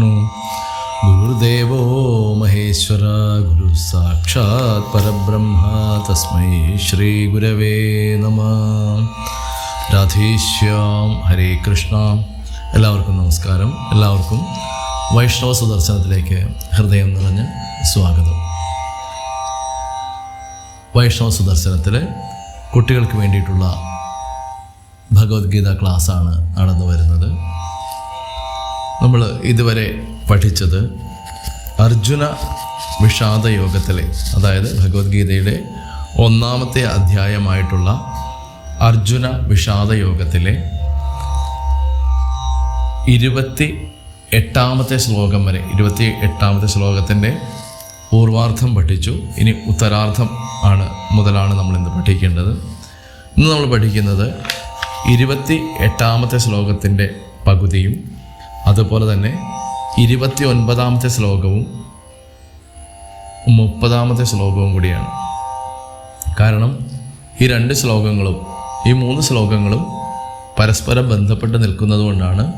വിഷ്ണു. ഗുരുദേവോ മഹേശ്വര ഗുരു സാക്ഷാത് പരബ്രഹ്മ തസ്മൈ ശ്രീ ഗുരവേ നമ. രാധേശ്യാം ഹരേ കൃഷ്ണ. എല്ലാവർക്കും നമസ്കാരം. എല്ലാവർക്കും വൈഷ്ണവ സുദർശനത്തിലേക്ക് ഹൃദയം നിറഞ്ഞ് സ്വാഗതം. വൈഷ്ണവ സുദർശനത്തിൽ കുട്ടികൾക്ക് വേണ്ടിയിട്ടുള്ള ഭഗവത്ഗീത ക്ലാസ്സാണ് നടന്നു വരുന്നത് നമ്മൾ ഇതുവരെ പഠിച്ചത് അർജുന വിഷാദ യോഗത്തിലെ അതായത് ഭഗവത്ഗീതയുടെ ഒന്നാമത്തെ അധ്യായമായിട്ടുള്ള അർജുന വിഷാദ യോഗത്തിലെ ഇരുപത്തി എട്ടാമത്തെ ശ്ലോകം വരെ ഇരുപത്തി എട്ടാമത്തെ ശ്ലോകത്തിന്റെ പൂർവാർത്ഥം പഠിച്ചു. ഇനി ഉത്തരാർത്ഥം ആണ് മുതലാണ് നമ്മൾ ഇന്ന് പഠിക്കേണ്ടത്. ഇന്ന് നമ്മൾ പഠിക്കുന്നത് ഇരുപത്തി എട്ടാമത്തെ ശ്ലോകത്തിന്റെ പകുതിയും അതുപോലെ തന്നെ ഇരുപത്തി ഒൻപതാമത്തെ ശ്ലോകവും മുപ്പതാമത്തെ ശ്ലോകവും കൂടിയാണ്. കാരണം ഈ രണ്ട് ശ്ലോകങ്ങളും ഈ മൂന്ന് ശ്ലോകങ്ങളും പരസ്പരം ബന്ധപ്പെട്ട് നിൽക്കുന്നത് കൊണ്ടാണ്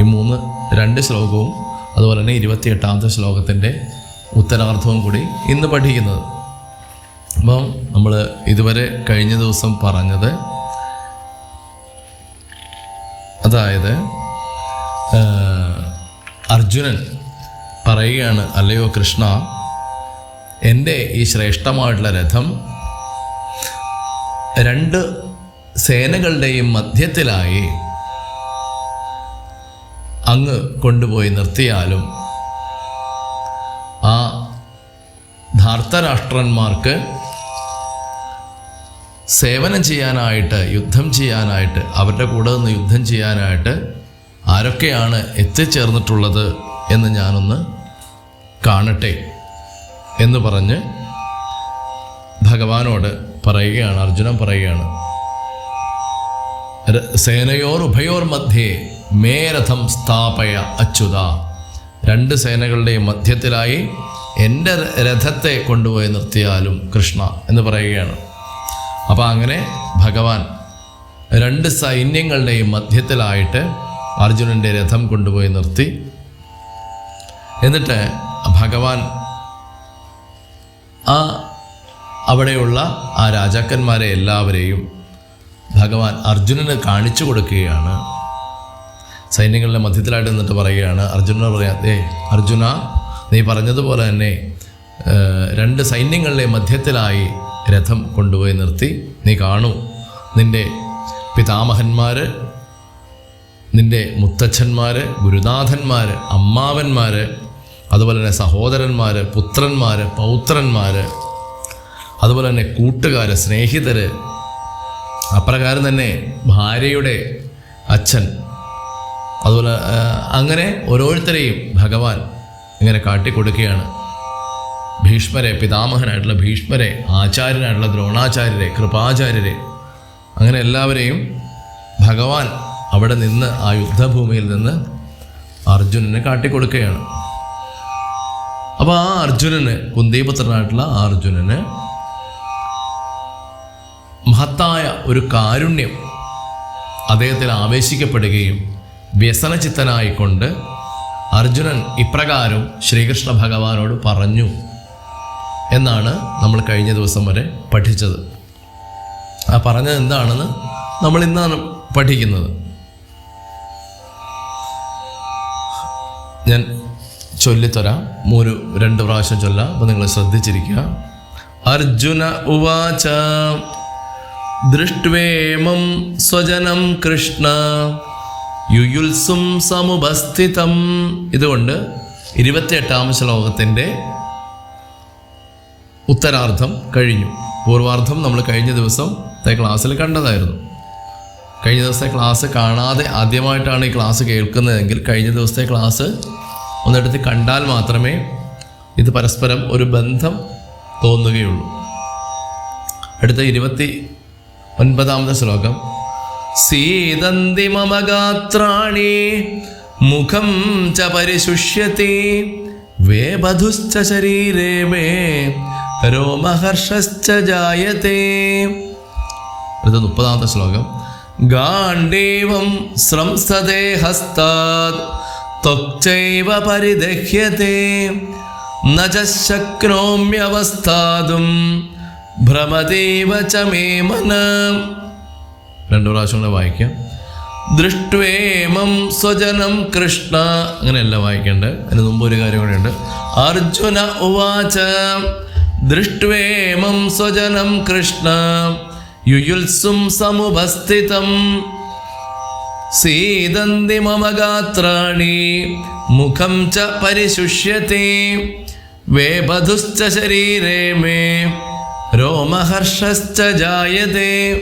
ഈ മൂന്ന് രണ്ട് ശ്ലോകവും അതുപോലെ തന്നെ ഇരുപത്തി എട്ടാമത്തെ ശ്ലോകത്തിന്റെ ഉത്തരാർത്ഥവും കൂടി ഇന്ന് പഠിക്കുന്നത്. അപ്പം നമ്മൾ ഇതുവരെ കഴിഞ്ഞ ദിവസം പറഞ്ഞത് അതായത് അർജുനൻ പറയുകയാണ് അല്ലയോ കൃഷ്ണ എന്റെ ഈ ശ്രേഷ്ഠമായിട്ടുള്ള രഥം രണ്ട് സേനകളുടെയും മധ്യത്തിലായി അങ്ങ് കൊണ്ടുപോയി നിർത്തിയാലും ആ ധാർത്തരാഷ്ട്രന്മാർക്ക് സേവനം ചെയ്യാനായിട്ട് യുദ്ധം ചെയ്യാനായിട്ട് അവരുടെ കൂടെ നിന്ന് യുദ്ധം ചെയ്യാനായിട്ട് ആരൊക്കെയാണ് എത്തിച്ചേർന്നിട്ടുള്ളത് എന്ന് ഞാനൊന്ന് കാണട്ടെ എന്ന് പറഞ്ഞ് ഭഗവാനോട് പറയുകയാണ് അർജുനൻ പറയുകയാണ്. സേനയോർ ഉഭയോർ മധ്യേ മേരഥം സ്ഥാപയ അച്യുത. രണ്ട് സേനകളുടെയും മധ്യത്തിലായി എന്റെ രഥത്തെ കൊണ്ടുപോയി നിർത്തിയാലും കൃഷ്ണ എന്ന് പറയുകയാണ്. അപ്പോൾ അങ്ങനെ ഭഗവാൻ രണ്ട് സൈന്യങ്ങളുടെയും മധ്യത്തിലായിട്ട് അർജുനന്റെ രഥം കൊണ്ടുപോയി നിർത്തി. എന്നിട്ട് ഭഗവാൻ ആ അവിടെയുള്ള ആ രാജാക്കന്മാരെ എല്ലാവരെയും ഭഗവാൻ അർജുനന് കാണിച്ചു കൊടുക്കുകയാണ്. സൈന്യങ്ങളുടെ മധ്യത്തിലായിട്ട് നിന്നിട്ട് പറയുകയാണ് അർജുനൻ പറയാം ഏ അർജുന നീ പറഞ്ഞതുപോലെ തന്നെ രണ്ട് സൈന്യങ്ങളുടെ മധ്യത്തിലായി രഥം കൊണ്ടുപോയി നിർത്തി. നീ കാണൂ നിന്റെ പിതാമഹന്മാർ നിന്റെ മുത്തച്ഛന്മാർ ഗുരുനാഥന്മാർ അമ്മാവന്മാർ അതുപോലെ തന്നെ സഹോദരന്മാർ പുത്രന്മാർ പൗത്രന്മാർ അതുപോലെ തന്നെ കൂട്ടുകാർ സ്നേഹിതർ അപ്രകാരം തന്നെ ഭാര്യയുടെ അച്ഛൻ അതുപോലെ അങ്ങനെ ഓരോരുത്തരെയും ഭഗവാൻ ഇങ്ങനെ കാട്ടിക്കൊടുക്കുകയാണ്. ഭീഷ്മരെ പിതാമഹനായിട്ടുള്ള ഭീഷ്മരെ ആചാര്യനായിട്ടുള്ള ദ്രോണാചാര്യരെ കൃപാചാര്യരെ അങ്ങനെ എല്ലാവരെയും ഭഗവാൻ അവിടെ നിന്ന് ആ യുദ്ധഭൂമിയിൽ നിന്ന് അർജുനന് കാട്ടിക്കൊടുക്കുകയാണ്. അപ്പോൾ ആ അർജുനന് കുന്തിപുത്രനായിട്ടുള്ള ആ അർജുനന് മഹത്തായ ഒരു കാരുണ്യം അദ്ദേഹത്തിൽ ആവേശിക്കപ്പെടുകയും വ്യസനചിത്തനായിക്കൊണ്ട് അർജുനൻ ഇപ്രകാരം ശ്രീകൃഷ്ണ ഭഗവാനോട് പറഞ്ഞു എന്നാണ് നമ്മൾ കഴിഞ്ഞ ദിവസം വരെ പഠിച്ചത്. ആ പറഞ്ഞത് എന്താണെന്ന് നമ്മൾ ഇന്നാണ് പഠിക്കുന്നത്. ഞാൻ ചൊല്ലിത്തരാം. ഒരു രണ്ട് പ്രാവശ്യം ചൊല്ലാം. അപ്പോൾ നിങ്ങൾ ശ്രദ്ധിച്ചിരിക്കുക. അർജുന ഉവാച ദൃഷ്ട്വേമം സ്വജനം കൃഷ്ണ യുയുൽസും സമുപസ്ഥിതം. ഇതുകൊണ്ട് ഇരുപത്തിയെട്ടാം ശ്ലോകത്തിന്റെ ഉത്തരാർത്ഥം കഴിഞ്ഞു. പൂർവാർത്ഥം നമ്മൾ കഴിഞ്ഞ ദിവസത്തെ ക്ലാസ്സിൽ കണ്ടതായിരുന്നു. കഴിഞ്ഞ ദിവസത്തെ ക്ലാസ് കാണാതെ ആദ്യമായിട്ടാണ് ഈ ക്ലാസ് കേൾക്കുന്നതെങ്കിൽ കഴിഞ്ഞ ദിവസത്തെ ക്ലാസ് ഒന്നെടുത്ത് കണ്ടാൽ മാത്രമേ ഇത് പരസ്പരം ഒരു ബന്ധം തോന്നുകയുള്ളൂ. അടുത്ത ഇരുപത്തി ഒൻപതാമത്തെ ശ്ലോകം. സീതന്തി മമ മുഖം ച പരിശുഷ്യത്തി വേബധുശ്ച ശരീരേ മേ രോമഹർഷശ്ച ജായത്തെ അടുത്ത മുപ്പതാമത്തെ ശ്ലോകം. ഗാണ്ഡീവം സ്രംസതേ ഹസ്താത് ത്വക്ചൈവ പരിദഹ്യത്തെ ന ഭ്രമദേവ ച മന. രണ്ടു പ്രാവശ്യം കൂടെ വായിക്കാം. ദൃഷ്ട്വേമം സ്വജനം കൃഷ്ണ. അങ്ങനെയല്ല വായിക്കേണ്ടത്. അതിന് മുമ്പ് ഒരു കാര്യം കൂടെ ഉണ്ട്. അർജുന ഉവാച ദൃഷ്ട്വേമം സ്വജനം കൃഷ്ണ. യുയുത്സും സമുപസ്ഥിതം സീദന്തി മമ മുഖം ച പരിശുഷ്യത്തെ. വേപധുശ്ച ശരീരേ മേ. രോമഹർഷശ്ച ജായത്തെ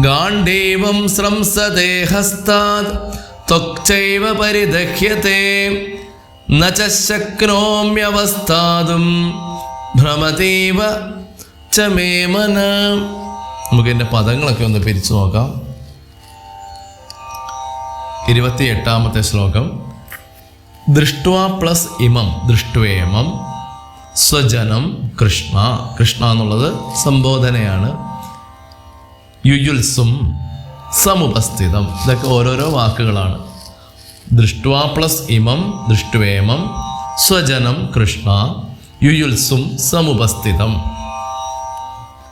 ഗാണ്ഡീവം സ്രംസത്തെ ഹസ്താത് ത്വക്ചൈവ പരിദഹ്യത്തെ. ന ഭ്രമതീവ ച മേ മന. നമുക്ക് എന്റെ പദങ്ങളൊക്കെ ഒന്ന് പിരിച്ചു നോക്കാം. ഇരുപത്തിയെട്ടാമത്തെ ശ്ലോകം. ദൃഷ്ട്വാ പ്ലസ് ഇമം ദൃഷ്ട്വേമം സ്വജനം കൃഷ്ണ. കൃഷ്ണ എന്നുള്ളത് സംബോധനയാണ്. യുയുൽസും സമുപസ്ഥിതം. ഇതൊക്കെ ഓരോരോ വാക്കുകളാണ്. ദൃഷ്ട്വാ പ്ലസ് ഇമം ദൃഷ്ട്വേമം സ്വജനം കൃഷ്ണ യുയുൽസും സമുപസ്ഥിതം.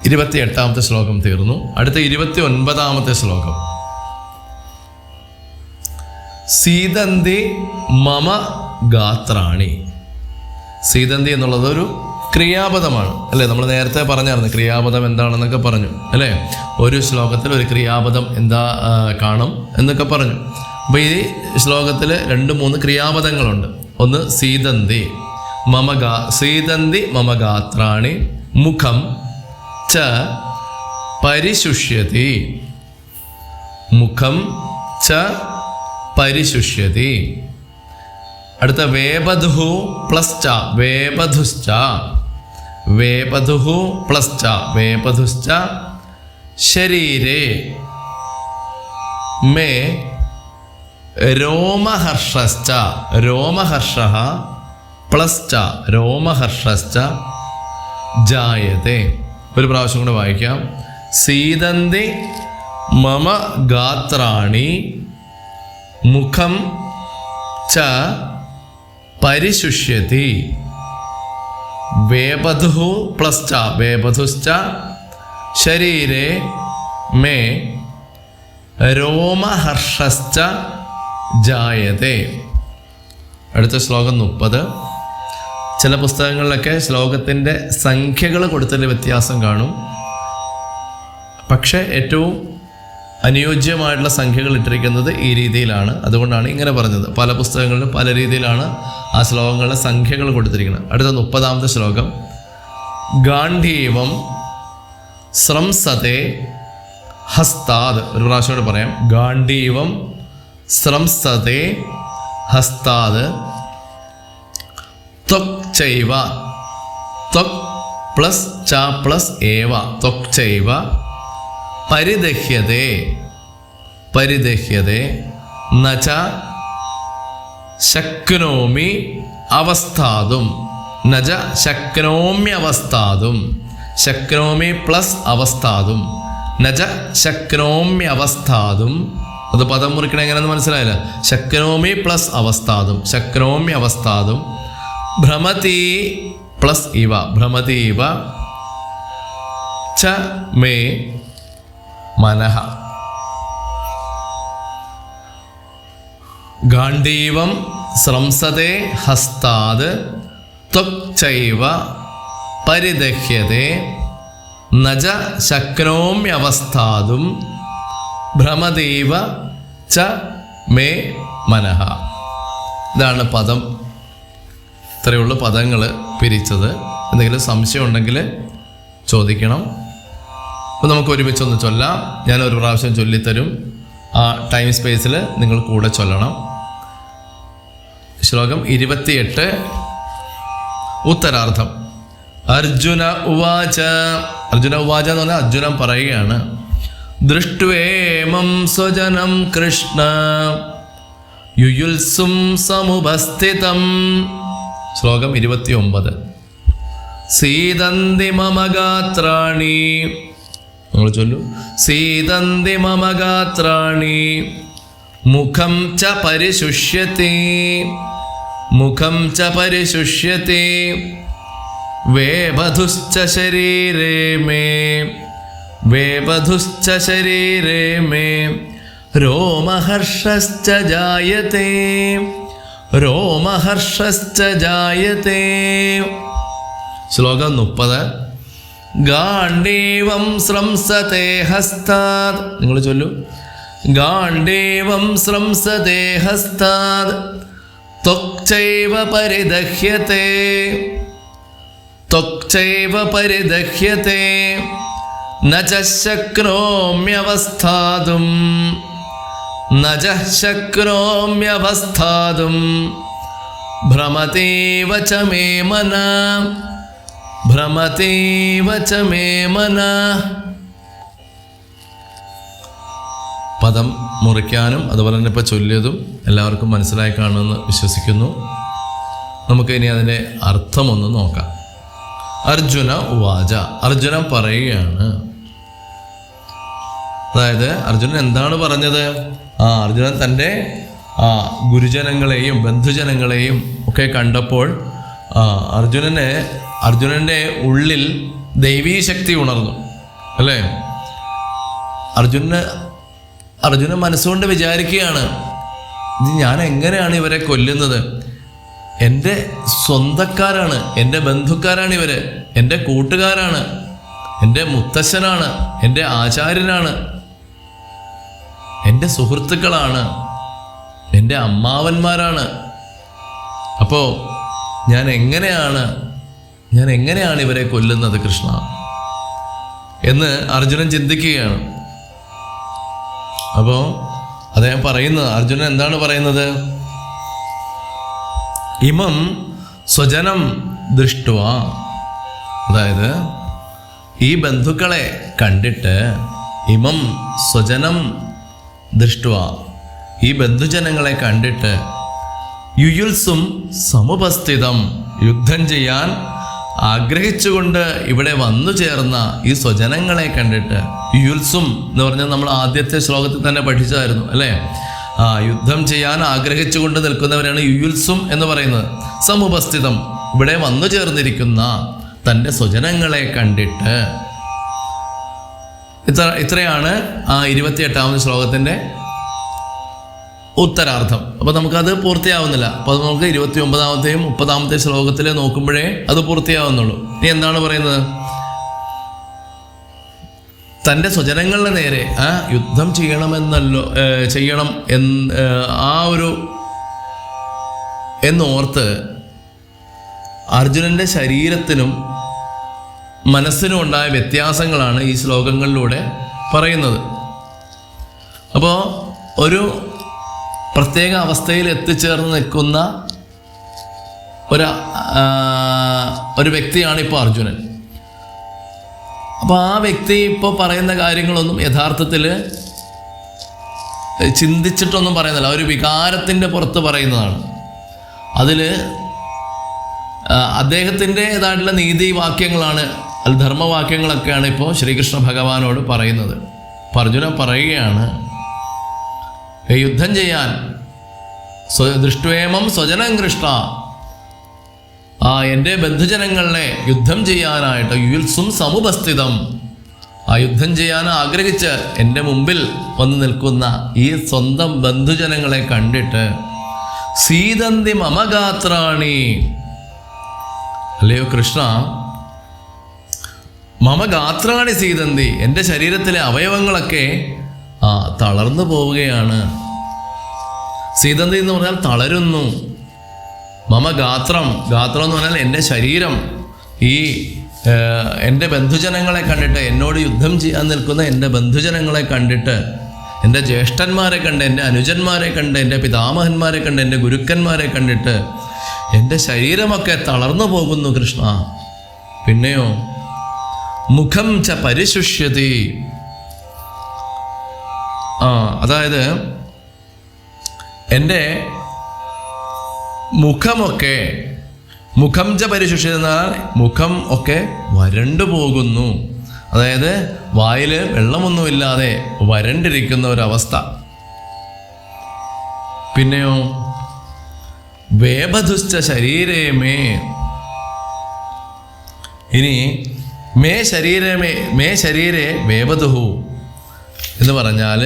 ഇരുപത്തിയെട്ടാമത്തെ ശ്ലോകം തീർന്നു. അടുത്ത ഇരുപത്തി ഒൻപതാമത്തെ ശ്ലോകം. സീതന്തി മമ ഗാത്രാണി. സീതന്തി എന്നുള്ളത് ഒരു ക്രിയാപദമാണ്. അല്ലേ? നമ്മൾ നേരത്തെ പറഞ്ഞായിരുന്നു ക്രിയാപദം എന്താണെന്നൊക്കെ പറഞ്ഞു. അല്ലേ? ഒരു ശ്ലോകത്തിൽ ഒരു ക്രിയാപദം എന്താ കാണും എന്നൊക്കെ പറഞ്ഞു. അപ്പോൾ ഈ ശ്ലോകത്തിൽ രണ്ട് മൂന്ന് ക്രിയാപദങ്ങളുണ്ട്. ഒന്ന് സീതന്തി മമ ഗാ സീതന്തി മമ ഗാത്രാണി മുഖം ച പരിശുഷ്യതി. മുഖം ച പരിശുഷ്യതി. അടുത്ത വേപധു പ്ലസ് ച വേപധുശ്ച. വേപധു പ്ലസ് ച വേപധുശ്ച. ശരീരേ. മേ രോമഹർഷശ്ച രോമഹർഷ പ്ലസ് ച രോമഹർഷശ്ച. ജായത്തെ ഒരു പ്രാവശ്യം കൂടെ വായിക്കാം. സീതന്തി മമ ഗാത്രാണി മുഖം ച പരിശുഷ്യതി. വേപധു പ്ലസ് ച വേപധുശ്ച ശരീരേ മേ രോമഹർഷശ്ച ജായതേ. അടുത്ത ശ്ലോകം മുപ്പത്. ചില പുസ്തകങ്ങളിലൊക്കെ ശ്ലോകത്തിന്റെ സംഖ്യകൾ കൊടുത്തതിൽ വ്യത്യാസം കാണും. പക്ഷേ ഏറ്റവും അനുയോജ്യമായിട്ടുള്ള സംഖ്യകൾ ഇട്ടിരിക്കുന്നത് ഈ രീതിയിലാണ്. അതുകൊണ്ടാണ് ഇങ്ങനെ പറഞ്ഞത്. പല പുസ്തകങ്ങളിലും പല രീതിയിലാണ് ആ ശ്ലോകങ്ങളുടെ സംഖ്യകൾ കൊടുത്തിരിക്കുന്നത്. അടുത്ത മുപ്പതാമത്തെ ശ്ലോകം. ഗാന്ധീവം ശ്രംസത്തെ ഹസ്താത് ഒരു പ്രാവശ്യം കൂടെ പറയാം. ഗാന്ധീവം ശ്രംസത്തെ ഹസ്താത് ത്വക് ചൈവ ത്വക് പ്ലസ് ച പ്ലസ് ഏവ ത്വക് ചൈവ പരിദഹ്യതേ പരിദഹ്യതേ നച ശക്നോമി അവസ്ഥാതും നജ ശക്നോമ്യവസ്ഥാതും ശക്നോമി പ്ലസ് അവസ്ഥാതും നജ ശക്നോമ്യവസ്ഥാതും അത് പദം മുറിക്കണ എങ്ങനെയെന്ന് മനസ്സിലായില്ല. ശക്നോമി പ്ലസ് അവസ്ഥാതും ശക്നോമ്യവസ്ഥാതും ഭ്രമതി പ്ലസ് ഇവ ഭ്രമതി ഇവ ച മേ മനഃ ഗാന്ധീവം സ്രംസതേ ഹസ്താത് ത്വക്ചൈവ പരിദഹ്യതേ. നജ ശക്നോമ്യവസ്ഥാതും ഭ്രമദേവ ച മേ മനഃ ഇതാണ് പദം. ഇത്രയുള്ള പദങ്ങൾ പിരിച്ചത്. എന്തെങ്കിലും സംശയം ഉണ്ടെങ്കിൽ ചോദിക്കണം. അപ്പോൾ നമുക്ക് ഒരുമിച്ചൊന്ന് ചൊല്ലാം. ഞാൻ ഒരു പ്രാവശ്യം ചൊല്ലിത്തരും. ആ ടൈം സ്പേസിൽ നിങ്ങൾ കൂടെ ചൊല്ലണം. ശ്ലോകം ഇരുപത്തിയെട്ട്. ഉത്തരാർത്ഥം. അർജുന ഉവാച. അർജുന ഉവാച എന്ന് പറഞ്ഞാൽ അർജുനൻ പറയുകയാണ്. ദൃഷ്ട്വേമം സ്വജനം കൃഷ്ണ. യുയുൽസും സമുപസ്ഥിതം. ശ്ലോകം ഇരുപത്തി ഒമ്പത് നിങ്ങൾ ചൊല്ലു. സീതന്തി മമ ഗാത്രാണി. മുഖം ച പരിശുഷ്യത്തെ. മുഖം ച പരിശുഷ്യത്തെ. വേപധുശ്ച ശരീരേ മേ. വേപധുശ്ച ശരീരേ മേ. രോമഹർഷശ്ച ജായത്തെ. രോമഹർഷശ്ച ജായത്തെ. ശ്ലോകം മുപ്പത്. ഗാണ്ഡീവം സ്രംസത്തെ ഹസ്താത് നിങ്ങൾ ചൊല്ലു. ഗാണ്ഡേവം സ്രംസത്തെ ഹസ്താത് ത്വക്ചൈവ പരിദഹ്യത്തെ. ത്വക്ചൈവ പരിദഹ്യത്തെ. ന ച ഭ്രമതേവ ച മേ മന. ഭ്രമതീവ ച മേ മന പദം മുറിക്കാനും അതുപോലെ തന്നെ ഇപ്പോൾ ചൊല്ലിയതും എല്ലാവർക്കും മനസ്സിലായി കാണുമെന്ന് വിശ്വസിക്കുന്നു. നമുക്ക് ഇനി അതിന്റെ അർത്ഥമൊന്ന് നോക്കാം. അർജുന വാച അർജുനൻ പറയുകയാണ്. അതായത് അർജുനൻ എന്താണ് പറഞ്ഞത്? ആ അർജുനൻ തന്റെ ആ ഗുരുജനങ്ങളെയും ബന്ധുജനങ്ങളെയും ഒക്കെ കണ്ടപ്പോൾ അർജുനന് അർജുനന്റെ ഉള്ളിൽ ദൈവീ ശക്തി ഉണർന്നു അല്ലേ? അർജുനന് അർജുനൻ മനസ്സുകൊണ്ട് വിചാരിക്കുകയാണ് ഞാൻ എങ്ങനെയാണ് ഇവരെ കൊല്ലുന്നത്? എന്റെ സ്വന്തക്കാരാണ് എന്റെ ബന്ധുക്കാരാണ് ഇവർ എന്റെ കൂട്ടുകാരാണ് എന്റെ മുത്തശ്ശനാണ് എന്റെ ആചാര്യനാണ് എന്റെ സുഹൃത്തുക്കളാണ് എന്റെ അമ്മാവന്മാരാണ്. അപ്പോൾ ഞാൻ എങ്ങനെയാണ് ഞാൻ എങ്ങനെയാണ് ഇവരെ കൊല്ലുന്നത് കൃഷ്ണ? എന്ന് അർജുനൻ ചിന്തിക്കുകയാണ്. അപ്പോൾ അദ്ദേഹം പറയുന്നത് അർജുനൻ എന്താണ് പറയുന്നത്? ഇമം സ്വജനം ദൃഷ്ടുവ. അതായത് ഈ ബന്ധുക്കളെ കണ്ടിട്ട് ഇമം സ്വജനം ദൃഷ്ടുവ. ഈ ബന്ധുജനങ്ങളെ കണ്ടിട്ട് യുയുൽസും സമുപസ്ഥിതം യുദ്ധം ചെയ്യാൻ ആഗ്രഹിച്ചുകൊണ്ട് ഇവിടെ വന്നു ചേർന്ന ഈ സ്വജനങ്ങളെ കണ്ടിട്ട് യുൽസും എന്ന് പറഞ്ഞാൽ നമ്മൾ ആദ്യത്തെ ശ്ലോകത്തിൽ തന്നെ പഠിച്ചതായിരുന്നു അല്ലേ? ആ യുദ്ധം ചെയ്യാൻ ആഗ്രഹിച്ചുകൊണ്ട് നിൽക്കുന്നവരാണ് യുൽസും എന്ന് പറയുന്നത്. സമുപസ്ഥിതം. ഇവിടെ വന്നു ചേർന്നിരിക്കുന്ന തന്റെ സ്വജനങ്ങളെ കണ്ടിട്ട്. ഇത്ര ഇത്രയാണ് ആ ഇരുപത്തിയെട്ടാമത് ശ്ലോകത്തിന്റെ ഉത്തരാർത്ഥം. അപ്പോൾ നമുക്കത് പൂർത്തിയാവുന്നില്ല. അപ്പോൾ അത് നമുക്ക് ഇരുപത്തി ഒമ്പതാമത്തെയും മുപ്പതാമത്തെ ശ്ലോകത്തിൽ നോക്കുമ്പോഴേ അത് പൂർത്തിയാവുന്നുള്ളൂ. ഇനി എന്താണ് പറയുന്നത്? തന്റെ സ്വജനങ്ങളുടെ നേരെ ആ യുദ്ധം ചെയ്യണമെന്നല്ലോ ചെയ്യണം എന്ന് ആ ഒരു എന്നോർത്ത് അർജുനന്റെ ശരീരത്തിനും മനസ്സിനും ഉണ്ടായ വ്യത്യാസങ്ങളാണ് ഈ ശ്ലോകങ്ങളിലൂടെ പറയുന്നത്. അപ്പോൾ ഒരു പ്രത്യേക അവസ്ഥയിൽ എത്തിച്ചേർന്ന് നിൽക്കുന്ന ഒരു ഒരു വ്യക്തിയാണ് ഇപ്പോൾ അർജുനൻ. അപ്പോൾ ആ വ്യക്തി ഇപ്പോൾ പറയുന്ന കാര്യങ്ങളൊന്നും യഥാർത്ഥത്തിൽ ചിന്തിച്ചിട്ടൊന്നും പറയുന്നില്ല. ഒരു വികാരത്തിന്റെ പുറത്ത് പറയുന്നതാണ്. അതിൽ അദ്ദേഹത്തിന്റെതായിട്ടുള്ള നീതി വാക്യങ്ങളാണ് അത് ധർമ്മവാക്യങ്ങളൊക്കെയാണ് ഇപ്പോൾ ശ്രീകൃഷ്ണ ഭഗവാനോട് പറയുന്നത്. അപ്പോൾ അർജുന പറയുകയാണ് "ഏ, യുദ്ധം ചെയ്യാൻ. ദൃഷ്ടേമം സ്വജനം കൃഷ്ണ ആ എന്റെ ബന്ധുജനങ്ങളെ യുദ്ധം ചെയ്യാനായിട്ട് യുൽസും സമുപസ്ഥിതം. ആ യുദ്ധം ചെയ്യാൻ ആഗ്രഹിച്ച് എന്റെ മുമ്പിൽ വന്ന് നിൽക്കുന്ന ഈ സ്വന്തം ബന്ധുജനങ്ങളെ കണ്ടിട്ട് സീതന്തി മമഗാത്രാണി അല്ലയോ കൃഷ്ണ? മമഗാത്രാണി സീതന്തി. എന്റെ ശരീരത്തിലെ അവയവങ്ങളൊക്കെ ആ തളർന്നു പോവുകയാണ്. സീതന്തി എന്ന് പറഞ്ഞാൽ തളരുന്നു. മമ ഗാത്രം. ഗാത്രം എന്ന് പറഞ്ഞാൽ എന്റെ ശരീരം. ഈ എന്റെ ബന്ധുജനങ്ങളെ കണ്ടിട്ട് എന്നോട് യുദ്ധം ചെയ്യാൻ നിൽക്കുന്ന എന്റെ ബന്ധുജനങ്ങളെ കണ്ടിട്ട് എന്റെ ജ്യേഷ്ഠന്മാരെ കണ്ട് എന്റെ അനുജന്മാരെ കണ്ട് എന്റെ പിതാമഹന്മാരെ കണ്ട് എന്റെ ഗുരുക്കന്മാരെ കണ്ടിട്ട് എന്റെ ശരീരമൊക്കെ തളർന്നു പോകുന്നു കൃഷ്ണ. പിന്നെയോ മുഖം ച പരിശുഷ്യതി. ആ അതായത് എന്റെ മുഖമൊക്കെ മുഖം ച പരിശുഷിതെന്നാൽ മുഖം ഒക്കെ വരണ്ടു പോകുന്നു. അതായത് വായിൽ വെള്ളമൊന്നുമില്ലാതെ വരണ്ടിരിക്കുന്ന ഒരവസ്ഥ. പിന്നെയോ വേപതുശ്ച ശരീരമേ ഇനി മേ ശരീരമേ മേ ശരീരേ വേപതുഹു എന്ന് പറഞ്ഞാൽ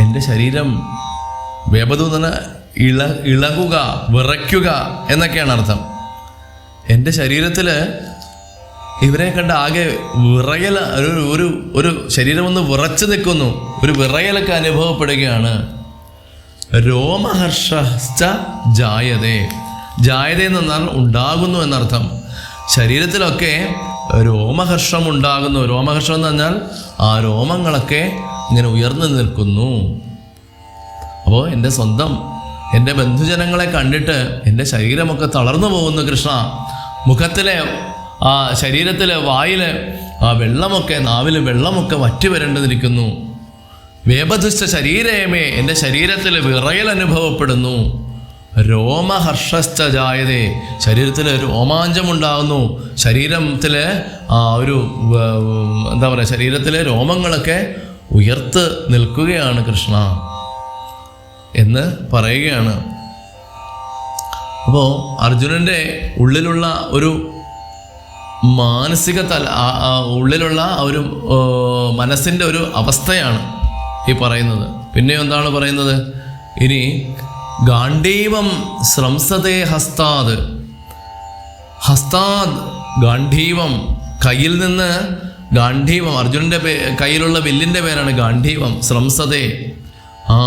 എന്റെ ശരീരം വേപതു എന്ന് ഇള ഇളകുക വിറയ്ക്കുക എന്നൊക്കെയാണ് അർത്ഥം. എന്റെ ശരീരത്തിൽ ഇവരെ കണ്ട് ആകെ വിറയൽ ഒരു ഒരു ശരീരം ഒന്ന് വിറച്ചു നിൽക്കുന്നു. ഒരു വിറയലൊക്കെ അനുഭവപ്പെടുകയാണ്. രോമഹർഷ ജായതേ. ജായത എന്ന് പറഞ്ഞാൽ ഉണ്ടാകുന്നു എന്നർത്ഥം. ശരീരത്തിലൊക്കെ രോമഹർഷം ഉണ്ടാകുന്നു രോമഹർഷം എന്ന് പറഞ്ഞാൽ ആ രോമങ്ങളൊക്കെ ഇങ്ങനെ ഉയർന്നു നിൽക്കുന്നു. അപ്പോൾ എന്റെ സ്വന്തം എന്റെ ബന്ധുജനങ്ങളെ കണ്ടിട്ട് എന്റെ ശരീരമൊക്കെ തളർന്നു പോകുന്നു കൃഷ്ണ. മുഖത്തിലെ ആ ശരീരത്തിലെ വായിലെ ആ വെള്ളമൊക്കെ നാവിൽ വെള്ളമൊക്കെ വറ്റി വരേണ്ടതിരിക്കുന്നു വേപദുഷ്ട ശരീരമേ എന്റെ ശരീരത്തിൽ വിറയൽ അനുഭവപ്പെടുന്നു. രോമഹർഷസ്ഥ ജായതേ ശരീരത്തിൽ രോമാഞ്ചമുണ്ടാകുന്നു. ശരീരത്തിൽ ആ ഒരു എന്താ പറയുക ശരീരത്തിലെ രോമങ്ങളൊക്കെ ഉയർത്ത് നിൽക്കുകയാണ് കൃഷ്ണ എന്ന് പറയുകയാണ്. അപ്പോൾ അർജുനന്റെ ഉള്ളിലുള്ള ഒരു മാനസിക തല ഉള്ളിലുള്ള ഒരു മനസ്സിന്റെ ഒരു അവസ്ഥയാണ് ഈ പറയുന്നത്. പിന്നെ എന്താണ് പറയുന്നത്? ഇനി ഗാന്ധീവം ശ്രംസതേ ഹസ്താദ്. ഹസ്താദ് ഗാണ്ഡീവം കയ്യിൽ നിന്ന് ഗാന്ധീവം അർജുനന്റെ പേ കയ്യിലുള്ള വില്ലിന്റെ പേരാണ് ഗാന്ധീവം ശ്രംസതേ ആ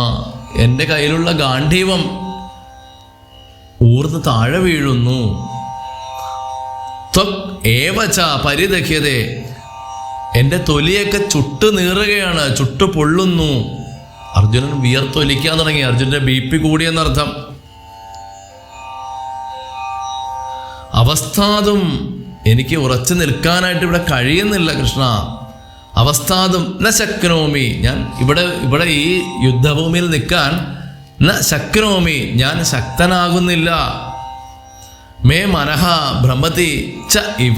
എന്റെ കയ്യിലുള്ള ഗാന്ധീവം ഊർന്ന് താഴെ വീഴുന്നു. ത്വക് ഏവച പരിദഹ്യതേ. എന്റെ തൊലിയൊക്കെ ചുട്ടു നീറുകയാണ് ചുട്ടു പൊള്ളുന്നു. അർജുനൻ വിയർത്തൊലിക്കാൻ തുടങ്ങി. അർജുനന്റെ ബി പി കൂടിയെന്നർത്ഥം അവസ്ഥാതും എനിക്ക് ഉറച്ചു നിൽക്കാനായിട്ട് ഇവിടെ കഴിയുന്നില്ല കൃഷ്ണ. അവസ്ഥാതും ന ശക്നോമി. ഞാൻ ഇവിടെ ഇവിടെ ഈ യുദ്ധഭൂമിയിൽ നിൽക്കാൻ ന ശക്നോമി. ഞാൻ ശക്തനാകുന്നില്ല. മേ മനഹ ഭ്രമതി ച ഇവ.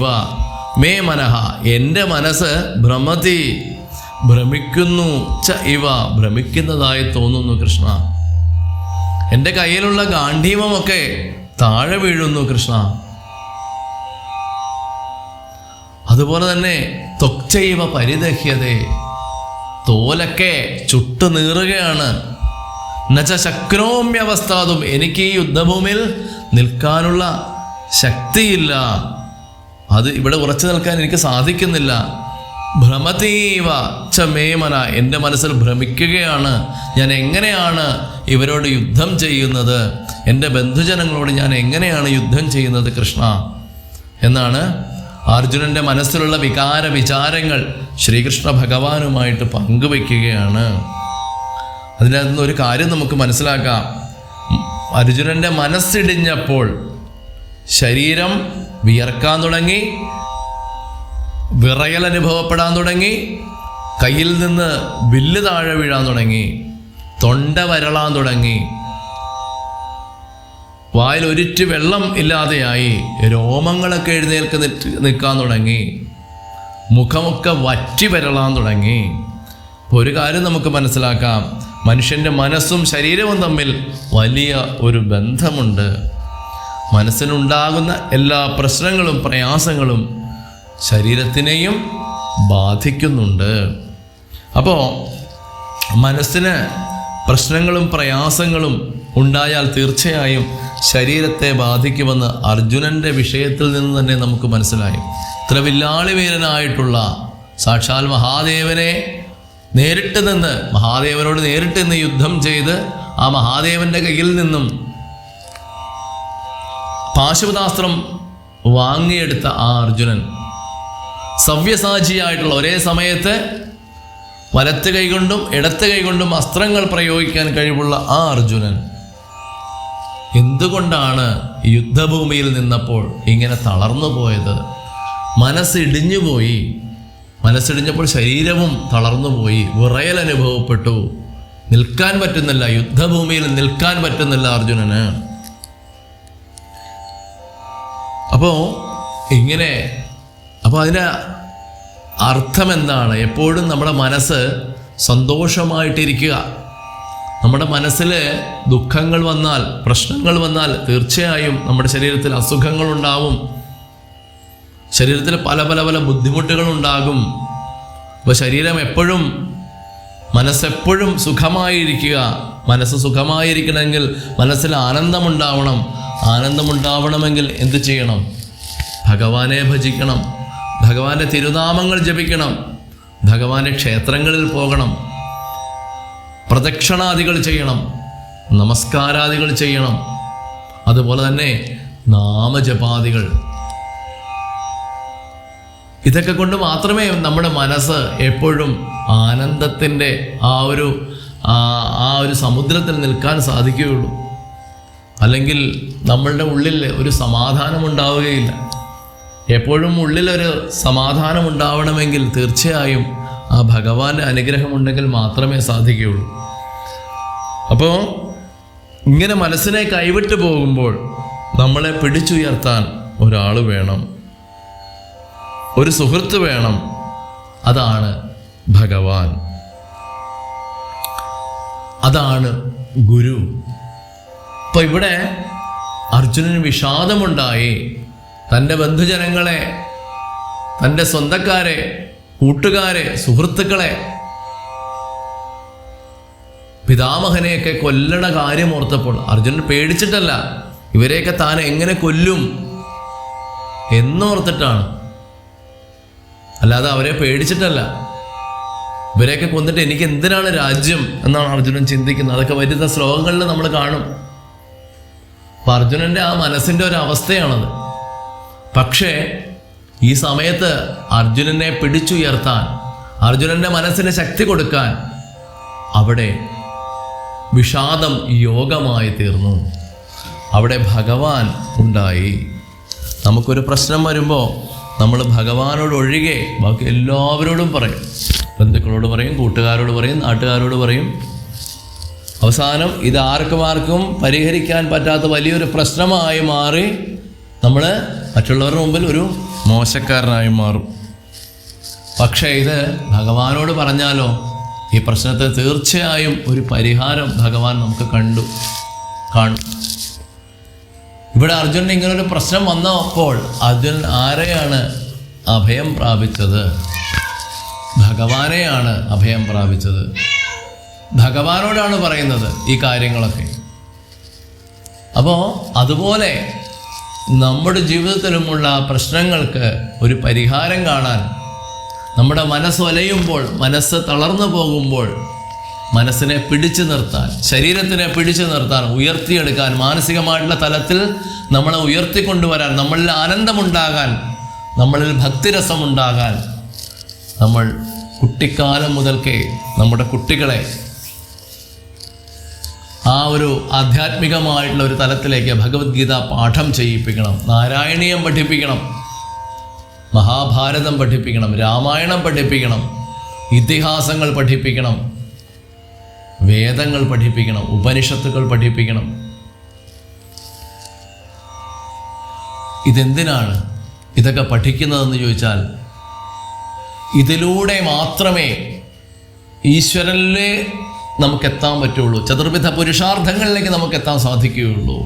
മേ മനഹ എന്റെ മനസ്സ് ഭ്രമതി. ഭ്രമിക്കുന്നു. ച ഇവ ഭ്രമിക്കുന്നതായി തോന്നുന്നു കൃഷ്ണ. എന്റെ കയ്യിലുള്ള ഗാന്ഡീമൊക്കെ താഴെ വീഴുന്നു കൃഷ്ണ. അതുപോലെ തന്നെ തൊക്ചൈവ പരിദഹ്യതേ തോലൊക്കെ ചുട്ടു നീറുകയാണ്. എന്നുവെച്ച ശക്രോമ്യവസ്ഥാതും എനിക്ക് ഈ യുദ്ധഭൂമിയിൽ നിൽക്കാനുള്ള ശക്തിയില്ല. അത് ഇവിടെ ഉറച്ചു നിൽക്കാൻ എനിക്ക് സാധിക്കുന്നില്ല. ഭ്രമതീവ ച മേമന എന്റെ മനസ്സിൽ ഭ്രമിക്കുകയാണ്. ഞാൻ എങ്ങനെയാണ് ഇവരോട് യുദ്ധം ചെയ്യുന്നത്? എന്റെ ബന്ധുജനങ്ങളോട് ഞാൻ എങ്ങനെയാണ് യുദ്ധം ചെയ്യുന്നത് കൃഷ്ണ? എന്നാണ് അർജുനന്റെ മനസ്സിലുള്ള വികാര വിചാരങ്ങൾ ശ്രീകൃഷ്ണ ഭഗവാനുമായിട്ട് പങ്കുവയ്ക്കുകയാണ്. അതിനകത്ത് നിന്ന് ഒരു കാര്യം നമുക്ക് മനസ്സിലാക്കാം. അർജുനന്റെ മനസ്സിടിഞ്ഞപ്പോൾ ശരീരം വിയർക്കാൻ തുടങ്ങി. വിറയൽ അനുഭവപ്പെടാൻ തുടങ്ങി. കയ്യിൽ നിന്ന് വില്ല് താഴെ വീഴാൻ തുടങ്ങി. തൊണ്ട വരളാൻ തുടങ്ങി. വായിൽ ഒരിറ്റ് വെള്ളം ഇല്ലാതെയായി രോമങ്ങളൊക്കെ എഴുന്നേൽക്ക് നിൽക്കാൻ തുടങ്ങി. മുഖമൊക്കെ വറ്റി വരളാൻ തുടങ്ങി. ഒരു കാര്യം നമുക്ക് മനസ്സിലാക്കാം. മനുഷ്യന്റെ മനസ്സും ശരീരവും തമ്മിൽ വലിയ ഒരു ബന്ധമുണ്ട്. മനസ്സിനുണ്ടാകുന്ന എല്ലാ പ്രശ്നങ്ങളും പ്രയാസങ്ങളും ശരീരത്തിനെയും ബാധിക്കുന്നുണ്ട്. അപ്പോൾ മനസ്സിന് പ്രശ്നങ്ങളും പ്രയാസങ്ങളും ഉണ്ടായാൽ തീർച്ചയായും ശരീരത്തെ ബാധിക്കുമെന്ന് അർജുനന്റെ വിഷയത്തിൽ നിന്ന് തന്നെ നമുക്ക് മനസ്സിലായി. ഇത്ര വില്ലാളി വീരനായിട്ടുള്ള സാക്ഷാൽ മഹാദേവനെ നേരിട്ട് നിന്ന് മഹാദേവനോട് നേരിട്ട് നിന്ന് യുദ്ധം ചെയ്ത് ആ മഹാദേവന്റെ കയ്യിൽ നിന്നും പാശുപതാസ്ത്രം വാങ്ങിയെടുത്ത ആ അർജുനൻ സവ്യസാചിയായിട്ടുള്ള ഒരേ സമയത്ത് വലത്ത് കൈകൊണ്ടും ഇടത്ത് കൈകൊണ്ടും അസ്ത്രങ്ങൾ പ്രയോഗിക്കാൻ കഴിവുള്ള ആ അർജുനൻ എന്തുകൊണ്ടാണ് യുദ്ധഭൂമിയിൽ നിന്നപ്പോൾ ഇങ്ങനെ തളർന്നു പോയത്? മനസ്സിടിഞ്ഞു പോയി. മനസ്സിടിഞ്ഞപ്പോൾ ശരീരവും തളർന്നു പോയി. വിറയൽ അനുഭവപ്പെട്ടു. നിൽക്കാൻ പറ്റുന്നില്ല. യുദ്ധഭൂമിയിൽ നിൽക്കാൻ പറ്റുന്നില്ല അർജുനന്. അപ്പോൾ ഇങ്ങനെ അപ്പോൾ അതിന്റെ അർത്ഥം എന്താണ് എപ്പോഴും നമ്മുടെ മനസ്സ് സന്തോഷമായിട്ടിരിക്കുക. നമ്മുടെ മനസ്സിൽ ദുഃഖങ്ങൾ വന്നാൽ പ്രശ്നങ്ങൾ വന്നാൽ തീർച്ചയായും നമ്മുടെ ശരീരത്തിൽ അസുഖങ്ങൾ ഉണ്ടാവും. ശരീരത്തിൽ പല പല പല ബുദ്ധിമുട്ടുകൾ ഉണ്ടാകും. അപ്പോൾ ശരീരം എപ്പോഴും മനസ്സെപ്പോഴും സുഖമായിരിക്കുക. മനസ്സ് സുഖമായിരിക്കണമെങ്കിൽ മനസ്സിൽ ആനന്ദമുണ്ടാവണം. ആനന്ദമുണ്ടാവണമെങ്കിൽ എന്ത് ചെയ്യണം? ഭഗവാനെ ഭജിക്കണം. ഭഗവാന്റെ തിരുനാമങ്ങൾ ജപിക്കണം. ഭഗവാന്റെ ക്ഷേത്രങ്ങളിൽ പോകണം. പ്രദക്ഷിണാദികൾ ചെയ്യണം. നമസ്കാരാദികൾ ചെയ്യണം. അതുപോലെ തന്നെ നാമജപാദികൾ. ഇതൊക്കെ കൊണ്ട് മാത്രമേ നമ്മുടെ മനസ്സ് എപ്പോഴും ആനന്ദത്തിന്റെ ആ ഒരു ആ ഒരു സമുദ്രത്തിൽ നിൽക്കാൻ സാധിക്കുകയുള്ളൂ. അല്ലെങ്കിൽ നമ്മളുടെ ഉള്ളിൽ ഒരു സമാധാനം ഉണ്ടാവുകയില്ല. എപ്പോഴും ഉള്ളിലൊരു സമാധാനം ഉണ്ടാവണമെങ്കിൽ തീർച്ചയായും ആ ഭഗവാന്റെ അനുഗ്രഹമുണ്ടെങ്കിൽ മാത്രമേ സാധിക്കുകയുള്ളൂ. അപ്പോൾ ഇങ്ങനെ മനസ്സിനെ കൈവിട്ടു പോകുമ്പോൾ നമ്മളെ പിടിച്ചുയർത്താൻ ഒരാൾ വേണം. ഒരു സുഹൃത്ത് വേണം. അതാണ് ഭഗവാൻ. അതാണ് ഗുരു. അപ്പൊ ഇവിടെ അർജുനന് വിഷാദമുണ്ടായി. തന്റെ ബന്ധുജനങ്ങളെ തന്റെ സ്വന്തക്കാരെ കൂട്ടുകാരെ സുഹൃത്തുക്കളെ പിതാമഹനെയൊക്കെ കൊല്ലണ കാര്യം ഓർത്തപ്പോൾ അർജുനൻ പേടിച്ചിട്ടല്ല ഇവരെയൊക്കെ താൻ എങ്ങനെ കൊല്ലും എന്നോർത്തിട്ടാണ്. അല്ലാതെ അവരെ പേടിച്ചിട്ടല്ല. ഇവരെയൊക്കെ കൊന്നിട്ട് എനിക്ക് എന്തിനാണ് രാജ്യം എന്നാണ് അർജുനൻ ചിന്തിക്കുന്നത്. അതൊക്കെ വരുന്ന ശ്ലോകങ്ങളിൽ നമ്മൾ കാണും. അപ്പൊ അർജുനന്റെ ആ മനസ്സിന്റെ ഒരു അവസ്ഥയാണത്. പക്ഷേ ഈ സമയത്ത് അർജുനനെ പിടിച്ചുയർത്താൻ അർജുനന്റെ മനസ്സിന് ശക്തി കൊടുക്കാൻ അവിടെ വിഷാദം യോഗമായി തീർന്നു. അവിടെ ഭഗവാൻ ഉണ്ടായി. നമുക്കൊരു പ്രശ്നം വരുമ്പോൾ നമ്മൾ ഭഗവാനോട് ഒഴികെ ബാക്കി എല്ലാവരോടും പറയും. ബന്ധുക്കളോട് പറയും കൂട്ടുകാരോട് പറയും നാട്ടുകാരോട് പറയും. അവസാനം ഇത് ആർക്കും ആർക്കും പരിഹരിക്കാൻ പറ്റാത്ത വലിയൊരു പ്രശ്നമായി മാറി നമ്മൾ മറ്റുള്ളവരുടെ മുമ്പിൽ ഒരു മോശക്കാരനായി മാറും. പക്ഷേ ഇത് ഭഗവാനോട് പറഞ്ഞാലോ ഈ പ്രശ്നത്തെ തീർച്ചയായും ഒരു പരിഹാരം ഭഗവാൻ നമുക്ക് കണ്ടു കാണും. ഇവിടെ അർജുനൻ ഇങ്ങനൊരു പ്രശ്നം വന്നപ്പോൾ അർജുനൻ ആരെയാണ് അഭയം പ്രാപിച്ചത്? ഭഗവാനെയാണ് അഭയം പ്രാപിച്ചത്. ഭഗവാനോടാണ് പറയുന്നത് ഈ കാര്യങ്ങളൊക്കെ. അപ്പോൾ അതുപോലെ നമ്മുടെ ജീവിതത്തിലുമുള്ള പ്രശ്നങ്ങൾക്ക് ഒരു പരിഹാരം കാണാൻ നമ്മുടെ മനസ്സ് ഒലയുമ്പോൾ മനസ്സ് തളർന്നു പോകുമ്പോൾ മനസ്സിനെ പിടിച്ചു നിർത്താൻ ശരീരത്തിനെ പിടിച്ചു നിർത്താൻ ഉയർത്തിയെടുക്കാൻ മാനസികമായിട്ടുള്ള തലത്തിൽ നമ്മളെ ഉയർത്തിക്കൊണ്ടുവരാൻ നമ്മളിൽ ആനന്ദമുണ്ടാകാൻ നമ്മളിൽ ഭക്തിരസമുണ്ടാകാൻ നമ്മൾ കുട്ടിക്കാലം മുതൽക്കേ നമ്മുടെ കുട്ടികളെ ആ ഒരു ആധ്യാത്മികമായിട്ടുള്ള ഒരു തലത്തിലേക്ക് ഭഗവത്ഗീത പാഠം ചെയ്യിപ്പിക്കണം. നാരായണീയം പഠിപ്പിക്കണം. മഹാഭാരതം പഠിപ്പിക്കണം. രാമായണം പഠിപ്പിക്കണം. ഇതിഹാസങ്ങൾ പഠിപ്പിക്കണം. വേദങ്ങൾ പഠിപ്പിക്കണം. ഉപനിഷത്തുകൾ പഠിപ്പിക്കണം. ഇതെന്തിനാണ് ഇതൊക്കെ പഠിക്കുന്നതെന്ന് ചോദിച്ചാൽ ഇതിലൂടെ മാത്രമേ ഈശ്വരനിലെ നമുക്ക് എത്താൻ പറ്റുള്ളൂ. ചതുർവിധ പുരുഷാർത്ഥങ്ങളിലേക്ക് നമുക്ക് എത്താൻ സാധിക്കുകയുള്ളൂ.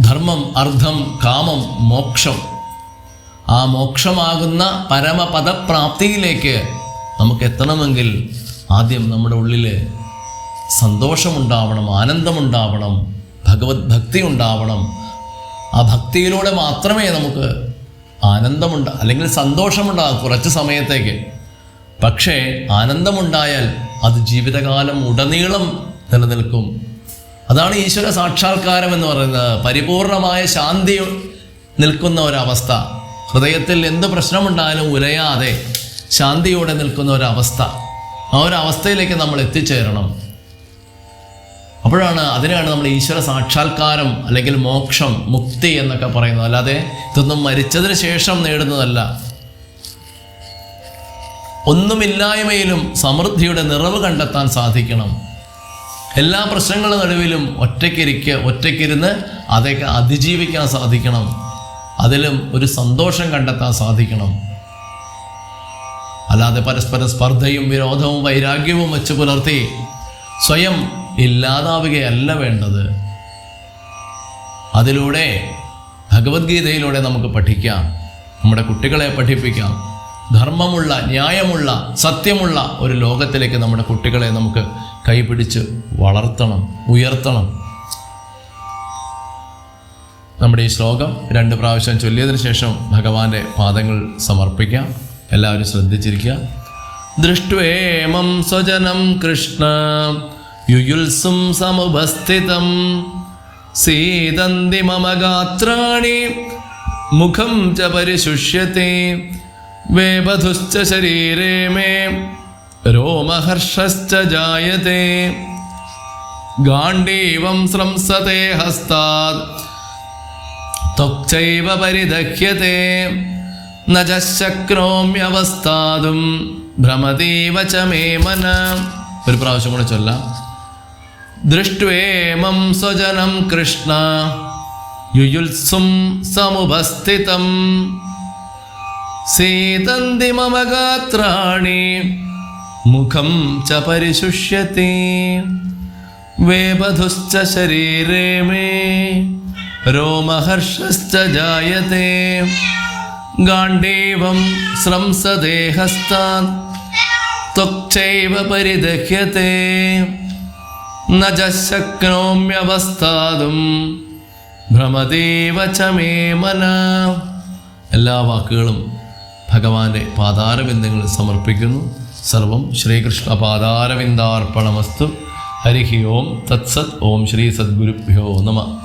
ധർമ്മം അർത്ഥം കാമം മോക്ഷം. ആ മോക്ഷമാകുന്ന പരമപദപ്രാപ്തിയിലേക്ക് നമുക്ക് എത്തണമെങ്കിൽ ആദ്യം നമ്മുടെ ഉള്ളിൽ സന്തോഷമുണ്ടാവണം ആനന്ദമുണ്ടാവണം ഭഗവത് ഭക്തി ഉണ്ടാവണം. ആ ഭക്തിയിലൂടെ മാത്രമേ നമുക്ക് ആനന്ദമുണ്ട അല്ലെങ്കിൽ സന്തോഷമുണ്ടാകും കുറച്ച് സമയത്തേക്ക്. പക്ഷേ ആനന്ദമുണ്ടായാൽ അത് ജീവിതകാലം ഉടനീളം നിലനിൽക്കും. അതാണ് ഈശ്വര സാക്ഷാത്കാരം എന്ന് പറയുന്നത്. പരിപൂർണമായ ശാന്തി നിൽക്കുന്ന ഒരവസ്ഥ. ഹൃദയത്തിൽ എന്ത് പ്രശ്നമുണ്ടായാലും ഉലയാതെ ശാന്തിയോടെ നിൽക്കുന്ന ഒരവസ്ഥ. ആ ഒരു അവസ്ഥയിലേക്ക് നമ്മൾ എത്തിച്ചേരണം. അപ്പോഴാണ് അതിനാണ് നമ്മൾ ഈശ്വര സാക്ഷാത്കാരം അല്ലെങ്കിൽ മോക്ഷം മുക്തി എന്നൊക്കെ പറയുന്നത്. അല്ലാതെ ഇതൊന്നും മരിച്ചതിന് ശേഷം നേടുന്നതല്ല. ഒന്നുമില്ലായ്മയിലും സമൃദ്ധിയുടെ നിറവ് കണ്ടെത്താൻ സാധിക്കണം. എല്ലാ പ്രശ്നങ്ങളുടെ നടുവിലും ഒറ്റയ്ക്കിരിക്ക് ഒറ്റയ്ക്കിരുന്ന് അതൊക്കെ അതിജീവിക്കാൻ സാധിക്കണം. അതിലും ഒരു സന്തോഷം കണ്ടെത്താൻ സാധിക്കണം. അല്ലാതെ പരസ്പര സ്പർദ്ധയും വിരോധവും വൈരാഗ്യവും വെച്ച് പുലർത്തി സ്വയം ഇല്ലാതാവുകയല്ല വേണ്ടത്. അതിലൂടെ ഭഗവത്ഗീതയിലൂടെ നമുക്ക് പഠിക്കാം. നമ്മുടെ കുട്ടികളെ പഠിപ്പിക്കാം. ധർമ്മമുള്ള ന്യായമുള്ള സത്യമുള്ള ഒരു ലോകത്തിലേക്ക് നമ്മുടെ കുട്ടികളെ നമുക്ക് കൈപിടിച്ച് വളർത്തണം ഉയർത്തണം. നമ്മുടെ ഈ ശ്ലോകം രണ്ട് പ്രാവശ്യം ചൊല്ലിയതിനു ശേഷം ഭഗവാന്റെ പാദങ്ങൾ സമർപ്പിക്കാം. എല്ലാവരും ശ്രദ്ധിച്ചിരിക്കുക. ദൃഷ്ട്വേമം സ്വജനം കൃഷ്ണ യുയുത്സും സമുപസ്ഥിതം. സീതന്തി മമ ഗാത്രാണി മുഖം ച പരിശുഷ്യത്തെ. വേബധുശ്ച ശരീരേ മേ രോമഹർഷശ്ച ജായത്തെ ഗാണ്ഡീവം സ്രംസത്തെ ഹസ്താത് ത്വക്ചൈവ പരിദഹ്യത്തെ ന ച ശക്നോമ്യവസ്ഥാതും ഭ്രമതീവ ച മേമന ഒരു പ്രാവശ്യം കൂടെ ചൊല്ലാം. ദൃഷ്ട്വേമം സ്വജനം കൃഷ്ണ യുയുത്സും സമുപസ്ഥിതം. സീതന്തി മമ ഗാത്രാണി. മുഖം ച പരിശുഷ്യത്തെ വേപധുശ്ച ശരീരേ മേ. രോമഹർഷശ്ച ജായത്തെ ഗാണ്ഡീവം സ്രംസതേ ഹസ്താൻ ത്വക്ചൈവ പരിദഹ്യത്തെ ന ച ശക്നോമ്യവസ്ഥാതും. ഭ്രമതീവ ച മേ മന. എല്ലാ വാക്കുകളും ഭഗവാന്റെ പാതാരബിന്ദങ്ങളിൽ സമർപ്പിക്കുന്നു. സർവം ശ്രീകൃഷ്ണ പാതാരവിന്ദാർപ്പണമസ്തു ഹരി ഓം തത്സത്. ഓം ശ്രീ സദ്ഗുരുഭ്യോ നമ.